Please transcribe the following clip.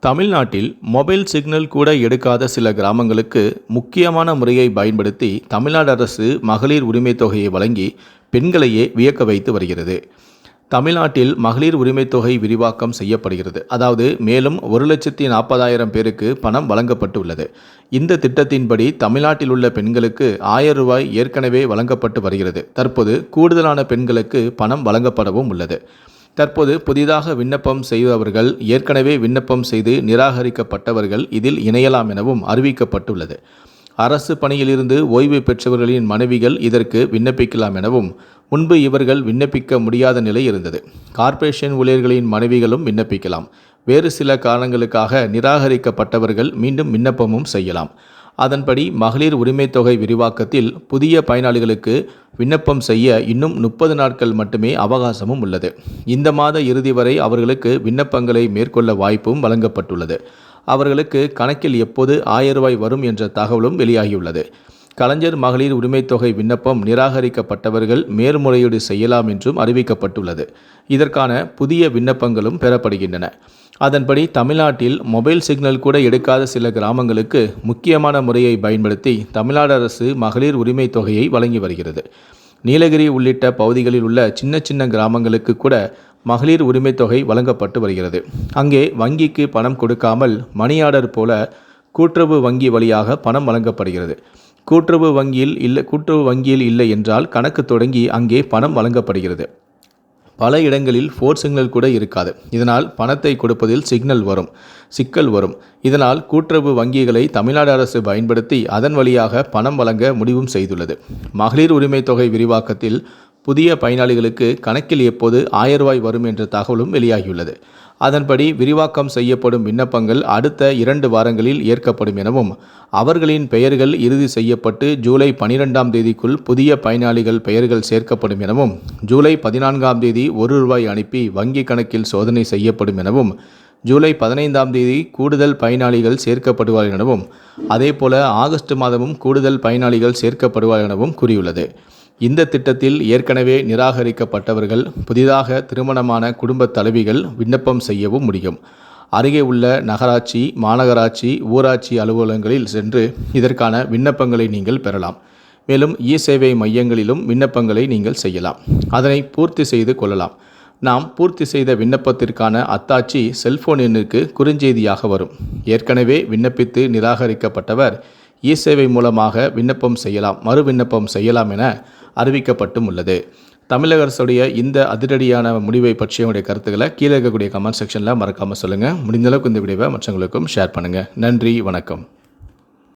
தமிழ்நாட்டில் mobile signal கூட எடுக்காத சில கிராமங்களுக்கு முக்கியமான முறையை பயன்படுத்தி தமிழ்நாடு அரசு மகளிர் உரிமைத் தொகையை வழங்கி பெண்களையே வியக்க வைத்து வருகிறது. தமிழ்நாட்டில் மகளிர் உரிமைத் தொகை விரிவாக்கம் செய்யப்படுகிறது. அதாவது மேலும் ஒரு லட்சத்தி நாற்பதாயிரம் பேருக்கு பணம் வழங்கப்பட்டுள்ளது. இந்த திட்டத்தின்படி தமிழ்நாட்டில் உள்ள பெண்களுக்கு ஆயிரம் ரூபாய் ஏற்கனவே வழங்கப்பட்டு வருகிறது. தற்போது கூடுதலான பெண்களுக்கு பணம் வழங்கப்படவும் உள்ளது. தற்போது புதிதாக விண்ணப்பம் செய்தவர்கள் ஏற்கனவே விண்ணப்பம் செய்து நிராகரிக்கப்பட்டவர்கள் இதில் இணையலாம் எனவும் அறிவிக்கப்பட்டுள்ளது. அரசு பணியிலிருந்து ஓய்வு பெற்றவர்களின் மனைவிகள் இதற்கு விண்ணப்பிக்கலாம் எனவும் முன்பு இவர்கள் விண்ணப்பிக்க முடியாத நிலை இருந்தது. கார்ப்பரேஷன் ஊழியர்களின் மனைவிகளும் விண்ணப்பிக்கலாம். வேறு சில காரணங்களுக்காக நிராகரிக்கப்பட்டவர்கள் மீண்டும் விண்ணப்பமும் செய்யலாம். அதன்படி மகளிர் உரிமைத் தொகை விரிவாக்கத்தில் புதிய பயனாளிகளுக்கு விண்ணப்பம் செய்ய இன்னும் முப்பது நாட்கள் மட்டுமே அவகாசமும் உள்ளது. இந்த மாத இறுதி வரை அவர்களுக்கு விண்ணப்பங்களை மேற்கொள்ள வாய்ப்பும் வழங்கப்பட்டுள்ளது. அவர்களுக்கு கணக்கில் எப்போது ஆயிரம் ரூபாய் வரும் என்ற தகவலும் வெளியாகியுள்ளது. கலைஞர் மகளிர் உரிமைத் தொகை விண்ணப்பம் நிராகரிக்கப்பட்டவர்கள் மேல்முறையீடு செய்யலாம் என்றும் அறிவிக்கப்பட்டுள்ளது. இதற்கான புதிய விண்ணப்பங்களும் பெறப்படுகின்றன. அதன்படி தமிழ்நாட்டில் மொபைல் சிக்னல் கூட எடுக்காத சில கிராமங்களுக்கு முக்கியமான முறையை பயன்படுத்தி தமிழ்நாடு அரசு மகளிர் உரிமைத் தொகையை வழங்கி வருகிறது. நீலகிரி உள்ளிட்ட பகுதிகளில் உள்ள சின்ன சின்ன கிராமங்களுக்கு கூட மகளிர் உரிமைத் தொகை வழங்கப்பட்டு வருகிறது. அங்கே வங்கிக்கு பணம் கொடுக்காமல் மணி ஆர்டர் போல கூட்டுறவு வங்கி வழியாக பணம் வழங்கப்படுகிறது. கூட்டுறவு வங்கியில் இல்லை கூட்டுறவு வங்கியில் இல்லை என்றால் கணக்கு தொடங்கி அங்கே பணம் வழங்கப்படுகிறது. பல இடங்களில் ஃபோர் சிக்னல் கூட இருக்காது. இதனால் பணத்தை கொடுப்பதில் சிக்னல் வரும் சிக்கல் வரும். இதனால் கூட்டுறவு வங்கிகளை தமிழ்நாடு அரசு பயன்படுத்தி அதன் வழியாக பணம் வழங்க முடிவும் செய்துள்ளது. மகளிர் உரிமை தொகை விரிவாக்கத்தில் புதிய பயனாளிகளுக்கு கணக்கில் எப்போது ஆயிரம் ரூபாய் வரும் என்ற தகவலும் வெளியாகியுள்ளது. அதன்படி விரிவாக்கம் செய்யப்படும் விண்ணப்பங்கள் அடுத்த இரண்டு வாரங்களில் ஏற்கப்படும் எனவும் அவர்களின் பெயர்கள் இறுதி செய்யப்பட்டு ஜூலை பனிரெண்டாம் தேதிக்குள் புதிய பயனாளிகள் பெயர்கள் சேர்க்கப்படும் எனவும் ஜூலை பதினான்காம் தேதி ஒரு ரூபாய் அனுப்பி வங்கி கணக்கில் சோதனை செய்யப்படும் எனவும் ஜூலை பதினைந்தாம் தேதி கூடுதல் பயனாளிகள் சேர்க்கப்படுவார் எனவும் அதேபோல ஆகஸ்ட் மாதமும் கூடுதல் பயனாளிகள் சேர்க்கப்படுவார் எனவும் கூறியுள்ளது. இந்த திட்டத்தில் ஏற்கனவே நிராகரிக்கப்பட்டவர்கள் புதிதாக திருமணமான குடும்பத் தலைவிகள் விண்ணப்பம் செய்யவும் முடியும். அருகே உள்ள நகராட்சி மாநகராட்சி ஊராட்சி அலுவலகங்களில் சென்று இதற்கான விண்ணப்பங்களை நீங்கள் பெறலாம். மேலும் இ சேவை மையங்களிலும் விண்ணப்பங்களை நீங்கள் செய்யலாம். அதனை பூர்த்தி செய்து கொள்ளலாம். நாம் பூர்த்தி செய்த விண்ணப்பத்திற்கான அத்தாட்சி செல்போன் எண்ணுக்கு குறுஞ்செய்தியாக வரும். ஏற்கனவே விண்ணப்பித்து நிராகரிக்கப்பட்டவர் இ சேவை மூலமாக விண்ணப்பம் செய்யலாம் மறு விண்ணப்பம் செய்யலாம் என அறிவிக்கப்பட்டும் உள்ளது. தமிழக அரசுடைய இந்த அதிரடியான முடிவை பற்றிய உங்களுடைய கருத்துக்களை கீழே இருக்கக்கூடிய கமெண்ட் செக்ஷனில் மறக்காமல் சொல்லுங்கள் முடிந்தளவுக்கு இந்த வீடியோவை மற்றவங்களுக்கும் ஷேர் பண்ணுங்கள் நன்றி வணக்கம்.